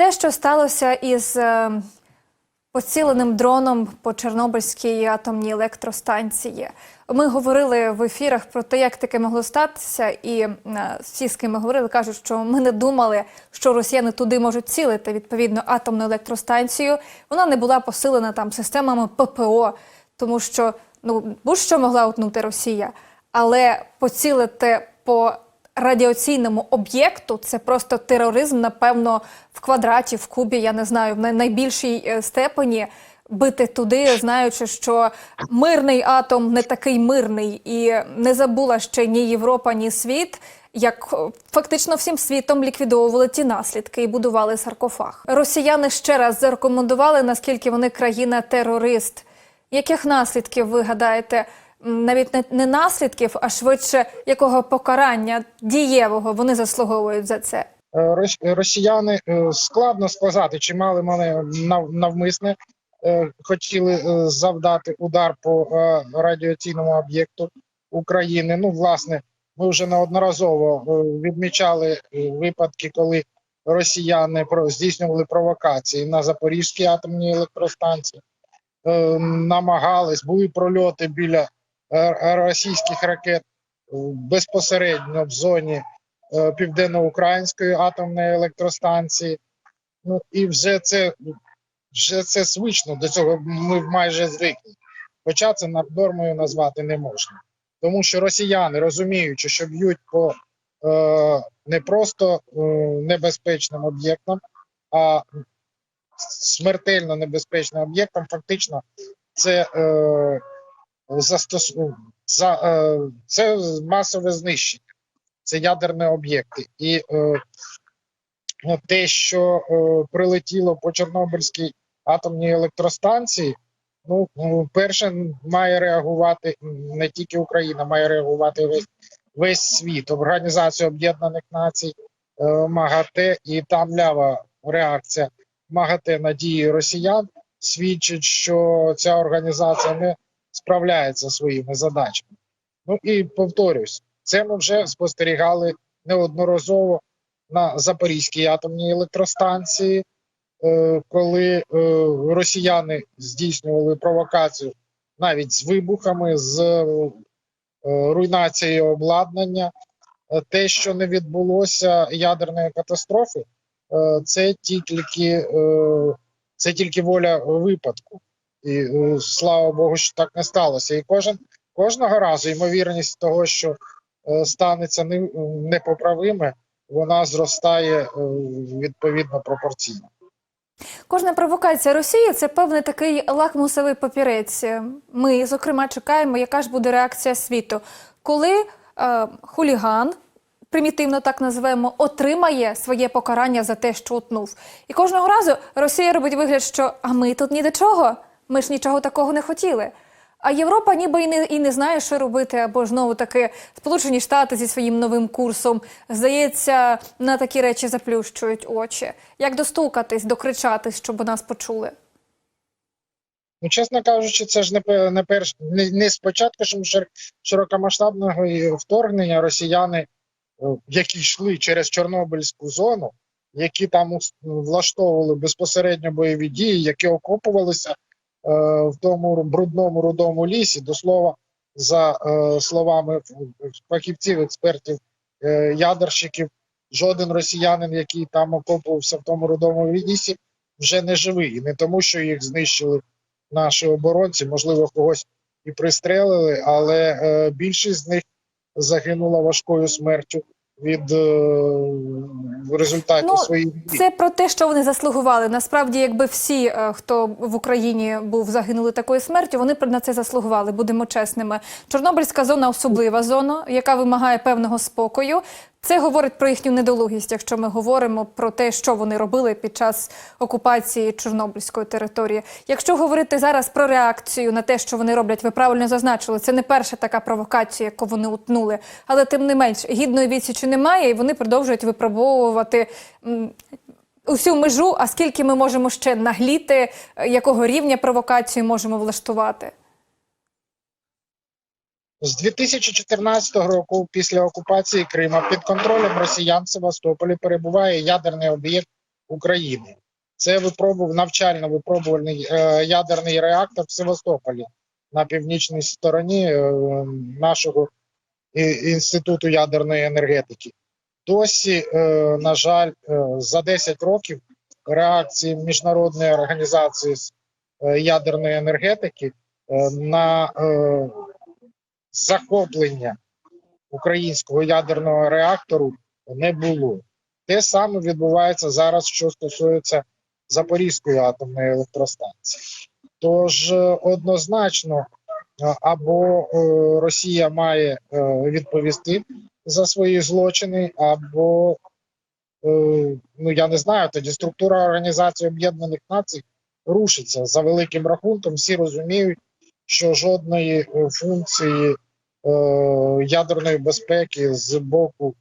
Те, що сталося із е, поціленим дроном по Чорнобильській атомній електростанції. Ми говорили в ефірах про те, як таке могло статися, і е, всі, з ким ми говорили, кажуть, що ми не думали, що росіяни туди можуть цілити відповідно атомну електростанцію. Вона не була посилена там системами ППО, тому що ну будь-що могла утнути Росія, але поцілити по радіаційному об'єкту це просто тероризм, напевно, в квадраті, в кубі, я не знаю, в найбільшій е, степені бити туди, знаючи, що мирний атом не такий мирний, і не забула ще ні Європа, ні світ. Як е, фактично всім світом ліквідовували ті наслідки і будували саркофаг. Росіяни ще раз зарекомендували, наскільки вони країна-терорист. Яких наслідків ви гадаєте? Навіть не, наслідків, а швидше якого покарання дієвого вони заслуговують за це. Е, росіяни е, складно сказати, чи мали нав- навмисне е, хотіли завдати удар по радіаційному об'єкту України. Ну, власне, ми вже неодноразово відмічали випадки, коли росіяни здійснювали провокації на Запорізькій атомній електростанції, е, намагались, були прольоти біля російських ракет безпосередньо в зоні е, південноукраїнської атомної електростанції. Ну і вже це вже це звично. До цього ми майже звикли. Хоча це нормою назвати не можна. Тому що росіяни, розуміючи, що б'ють по е, не просто е, небезпечним об'єктам, а смертельно небезпечним об'єктам, фактично, це е, застос... за, е, це масове знищення це ядерні об'єкти. І е, ну, те, що е, прилетіло по Чорнобильській атомній електростанції, ну, е, перше має реагувати не тільки Україна, має реагувати весь, весь світ. Організація Об'єднаних Націй, МАГАТЕ і там лява реакція МАГАТЕ на дії росіян свідчить, що ця організація не справляється зі своїми задачами. Ну і повторюсь, це ми вже спостерігали неодноразово на Запорізькій атомній електростанції, е, коли е, росіяни здійснювали провокацію навіть з вибухами, з е, руйнацією обладнання. Те, що не відбулося ядерної катастрофи, це тільки, це тільки воля випадку. І е, слава Богу, що так не сталося. І кожен кожного разу ймовірність того, що е, станеться не- непоправиме, вона зростає е, відповідно пропорційно. Кожна провокація Росії це певний такий лакмусовий папірець. Ми, зокрема, чекаємо, яка ж буде реакція світу, коли е, хуліган. Примітивно так назвемо, отримає своє покарання за те, що утнув. І кожного разу Росія робить вигляд, що а ми тут ні до чого, ми ж нічого такого не хотіли. А Європа ніби і не, і не знає, що робити, або ж знову таки Сполучені Штати зі своїм новим курсом, здається, на такі речі заплющують очі. Як достукатись, докричатись, щоб нас почули? Ну, чесно кажучи, це ж не, не перш не, не спочатку шир- широкомасштабного вторгнення росіяни, е, які йшли через Чорнобильську зону, які там влаштовували безпосередньо бойові дії, які окопувалися в тому брудному рудому лісі, до слова, за е, словами фахівців, експертів, е, ядерщиків, жоден росіянин, який там окопувався в тому рудому лісі, вже не живий. І не тому, що їх знищили наші оборонці, можливо, когось і пристрелили, але е, більшість з них загинула важкою смертю від е, в Ну, своїх дій. Це про те, що вони заслугували. Насправді, якби всі, е, хто в Україні був загинули такою смертю, вони б на це заслугували. Будемо чесними. Чорнобильська зона особлива зона, яка вимагає певного спокою. Це говорить про їхню недолугість, якщо ми говоримо про те, що вони робили під час окупації Чорнобильської території. Якщо говорити зараз про реакцію на те, що вони роблять, ви правильно зазначили, це не перша така провокація, яку вони утнули, але тим не менш гідної відсічі немає, і вони продовжують випробовувати. Усю межу, а скільки ми можемо ще нагліти, е, якого рівня провокацію можемо влаштувати? З 2014 року, після окупації Крима, під контролем росіян в Севастополі перебуває ядерний об'єкт України. Це випробував навчально-випробувальний е, ядерний реактор в Севастополі на північній стороні е, нашого інституту ядерної енергетики. Досі, е, на жаль, е, за 10 років реакції міжнародної організації з е, ядерної енергетики е, на е, захоплення українського ядерного реактору не було. Те саме відбувається зараз, що стосується Запорізької атомної електростанції. Тож е, однозначно е, або е, Росія має відповісти за свої злочини, або ну я не знаю, тоді структура Організації Об'єднаних Націй рушиться за великим рахунком. Всі розуміють, що жодної е, функції е, ядерної безпеки з боку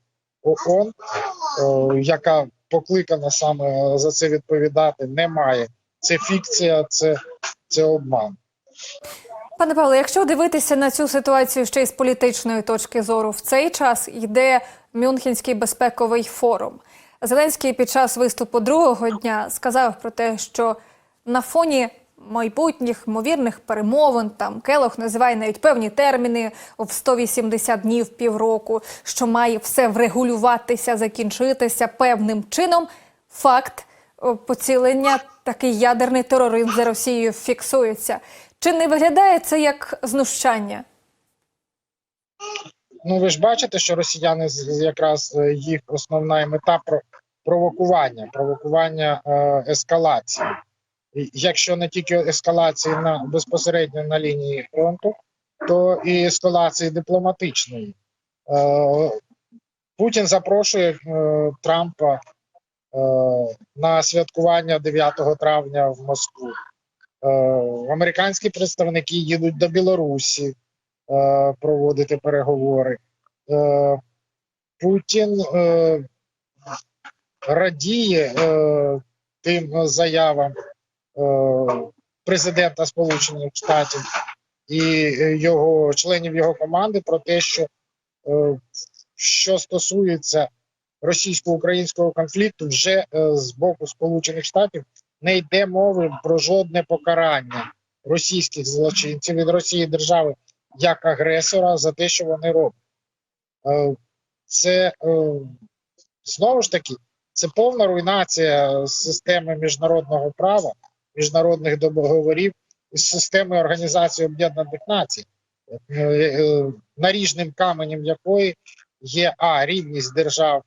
ООН, е, яка покликана саме за це відповідати, немає. Це фікція, це, це обман. Пане Павло, якщо дивитися на цю ситуацію ще й з політичної точки зору, в цей час йде Мюнхенський безпековий форум. Зеленський під час виступу другого дня сказав про те, що на фоні майбутніх ймовірних перемовин там Келох називає навіть певні терміни в 180 днів півроку, що має все врегулюватися, закінчитися певним чином. Факт поцілення, такий ядерний тероризм за Росією фіксується. Чи не виглядає це як знущання? Ну ви ж бачите, що росіяни якраз е, їх основна мета про провокування, провокування е, ескалації. Якщо не тільки ескалації на безпосередньо на лінії фронту, то і ескалації дипломатичної. Е, Путін запрошує е, Трампа е, на святкування 9 травня в Москву. Американські представники їдуть до Білорусі проводити переговори. Путін радіє тим заявам президента Сполучених Штатів і е, його членів його команди про те, що е, що стосується російсько-українського конфлікту, вже е, з боку Сполучених Штатів не йде мови про жодне покарання російських злочинців від Росії держави як агресора за те, що вони роблять. Е, Це е, знову ж таки це повна руйнація системи міжнародного права, міжнародних договорів і системи Організації Об'єднаних Націй, е, е, наріжним каменем якої є А. Рівність держав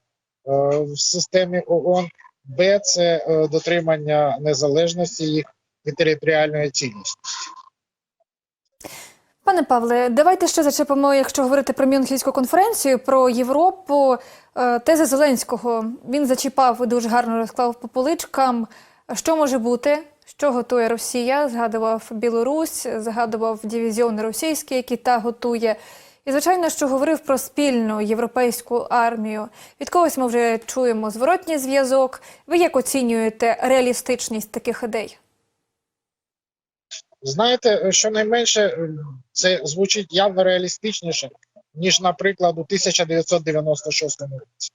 е, в системі ООН, Б. Це дотримання незалежності їх і територіальної цілісності. Пане Павле, давайте ще зачепимо, якщо говорити про Мюнхенську конференцію, про Європу. Тези Зеленського він зачіпав і дуже гарно розклав по поличкам. Що може бути? Що готує Росія? Згадував Білорусь, згадував дивізіони російські, які та готує. І, звичайно, що говорив про спільну європейську армію. Від когось ми вже чуємо зворотній зв'язок. Ви як оцінюєте реалістичність таких ідей? Знаєте, щонайменше е, це звучить явно реалістичніше, ніж, наприклад, у 1996 році.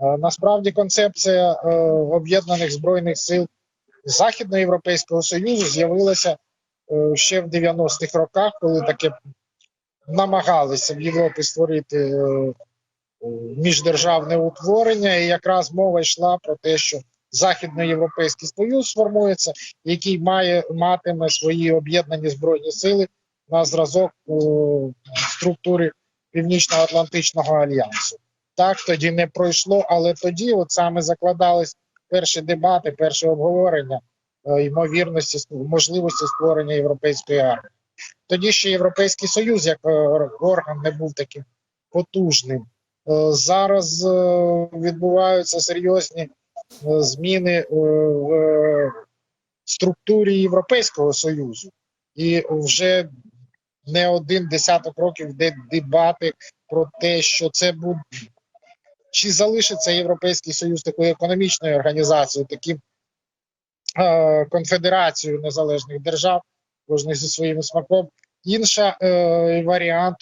Е, Насправді концепція е, об'єднаних збройних сил Західноєвропейського Союзу з'явилася е, ще в 90-х роках, коли таке намагалися в Європі створити е, е, міждержавне утворення, і якраз мова йшла про те, що Західноєвропейський Союз сформується, який має матиме свої об'єднані збройні сили на зразок структури Північно-Атлантичного альянсу. Так тоді не пройшло, але тоді, от саме закладались перші дебати, перші обговорення е, ймовірності можливості створення європейської армії. Тоді ще Європейський Союз як е, орган не був таким потужним. Е, Зараз відбуваються серйозні зміни в структурі Європейського Союзу, і вже не один десяток років йде дебати про те, що це буде чи залишиться Європейський Союз такою економічною організацією, таким е, конфедерацією незалежних держав, кожний зі своїм смаком. Інша е, варіант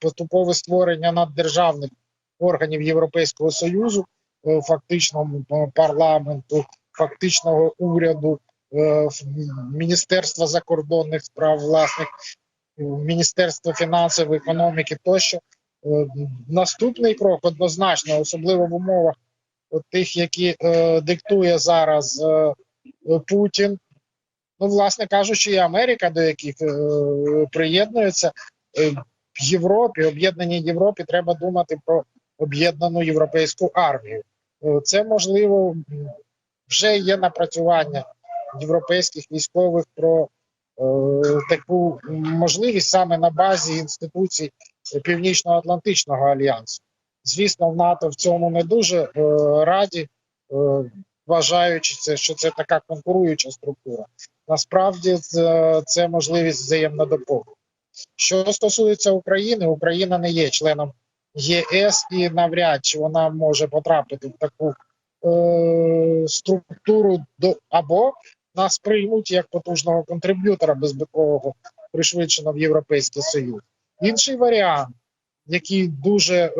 поступове створення наддержавних органів Європейського Союзу, е, фактично м, парламенту фактичного уряду, е, Міністерства закордонних справ, власних, е, Міністерства фінансів, економіки тощо. Е, Наступний крок однозначно, особливо в умовах тих, які е, диктує зараз е, Путін. Ну, власне кажучи, і Америка, до яких приєднується в Європі, об'єднаній Європі, треба думати про об'єднану європейську армію. Це можливо вже є напрацювання європейських військових про е, таку можливість саме на базі інституцій Північно-Атлантичного альянсу. Звісно, в НАТО в цьому не дуже е, раді, е, вважаючи це, що це така конкуруюча структура. Насправді це, це можливість взаємно доповнення. Що стосується України, Україна не є членом ЄС і навряд чи вона може потрапити в таку е, структуру до або нас приймуть як потужного контриб'ютора безпекового пришвидшено в Європейський Союз. Інший варіант, який дуже е,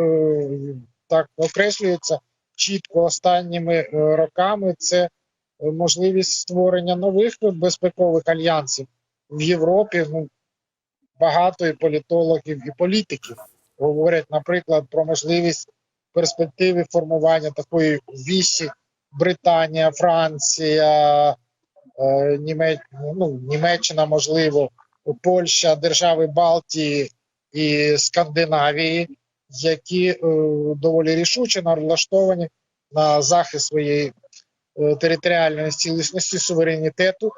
так окреслюється чітко останніми е, роками, це е, можливість створення нових безпекових альянсів в Європі. Ну, багато і політологів, і політиків говорять, наприклад, про можливість перспективи формування такої вісі Британія, Франція, е, Німеч... ну, Німеччина, можливо, Польща, держави Балтії і Скандинавії, які е, доволі рішуче налаштовані на захист своєї е, територіальної цілісності, суверенітету, е,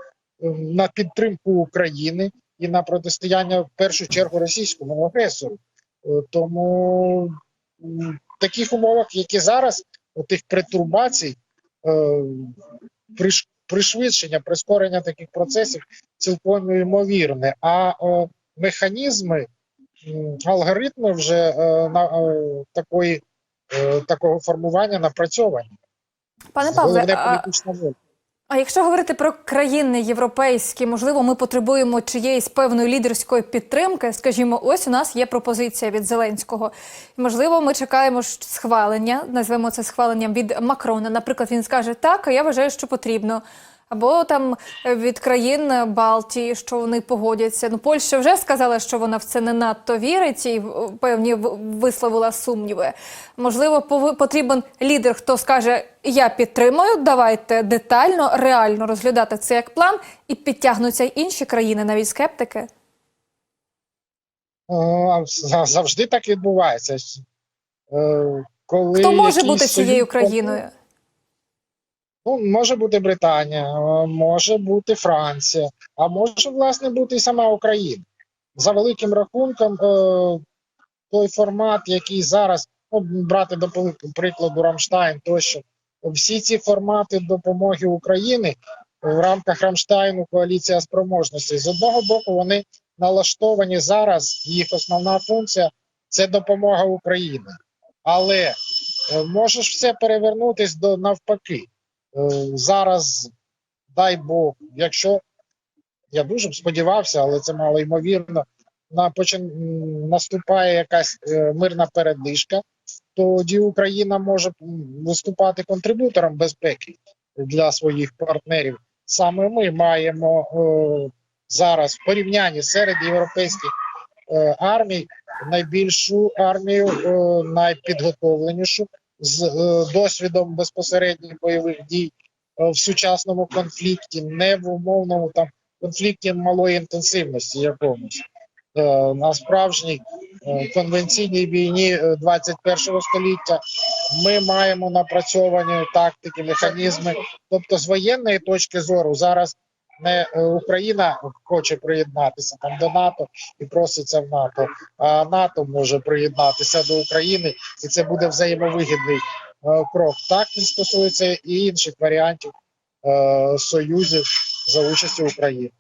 на підтримку України і на протистояння в першу чергу російському агресору. Тому в таких умовах, які зараз, тих притурбацій, приш- пришвидшення, прискорення таких процесів цілком ймовірне. А е, механізми, алгоритми вже е, на е, такої е, такого формування напрацьовані. Пане Павле, а, а якщо говорити про країни європейські, можливо, ми потребуємо чиєїсь певної лідерської підтримки. Скажімо, ось у нас є пропозиція від Зеленського. Можливо, ми чекаємо схвалення, назвемо це схваленням від Макрона. Наприклад, він скаже так, а я вважаю, що потрібно. Або там е, від країн Балтії, що вони погодяться. Ну, Польща вже сказала, що вона в це не надто вірить і певні висловила сумніви. Можливо, потрібен лідер, хто скаже: Я підтримую, давайте детально, реально розглядати це як план, і підтягнуться й інші країни, навіть скептики. Е, Завжди так відбувається. Е, Коли Хто може бути цією країною? Ну, може бути Британія, е, може бути Франція, а може, власне, бути і сама Україна. За великим рахунком, е, той формат, який зараз, ну, брати до прикладу Рамштайн, тощо, всі ці формати допомоги України в рамках Рамштайну коаліція спроможності. З одного боку, вони налаштовані зараз, їх основна функція це допомога Україні. Але е, можеш все перевернутись до навпаки. Е, зараз, дай Бог, якщо я дуже б сподівався, але це мало ймовірно, на почин... наступає якась е, мирна передишка, тоді Україна може виступати контрибутором безпеки для своїх партнерів. Саме ми маємо е, зараз в порівнянні серед європейських е, армій найбільшу армію, е, найпідготовленішу з е, досвідом безпосередніх бойових дій е, в сучасному конфлікті, не в умовному там конфлікті малої інтенсивності якомусь. Е, На справжній конвенційній війні е, 21 століття ми маємо напрацьовані тактики, механізми. Тобто, з воєнної точки зору, зараз не е, Україна хоче приєднатися там до НАТО і проситься в НАТО, а НАТО може приєднатися до України, і це буде взаємовигідний е, крок. Так він стосується і інших варіантів е, союзів за участі України.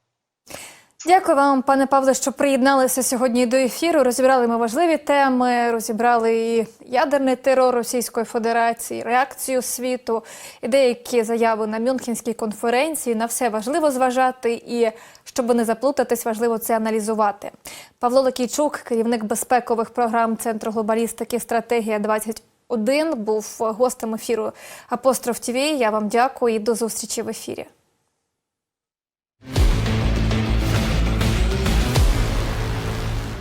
Дякую вам, пане Павле, що приєдналися сьогодні до ефіру. Розібрали ми важливі теми, розібрали і ядерний терор Російської Федерації, реакцію світу, і деякі заяви на Мюнхенській конференції. На все важливо зважати, і щоб не заплутатись, важливо це аналізувати. Павло Лакійчук, керівник безпекових програм Центру глобалістики, стратегія 20 1 був гостем ефіру Апостроф ТВ. Я вам дякую і до зустрічі в ефірі.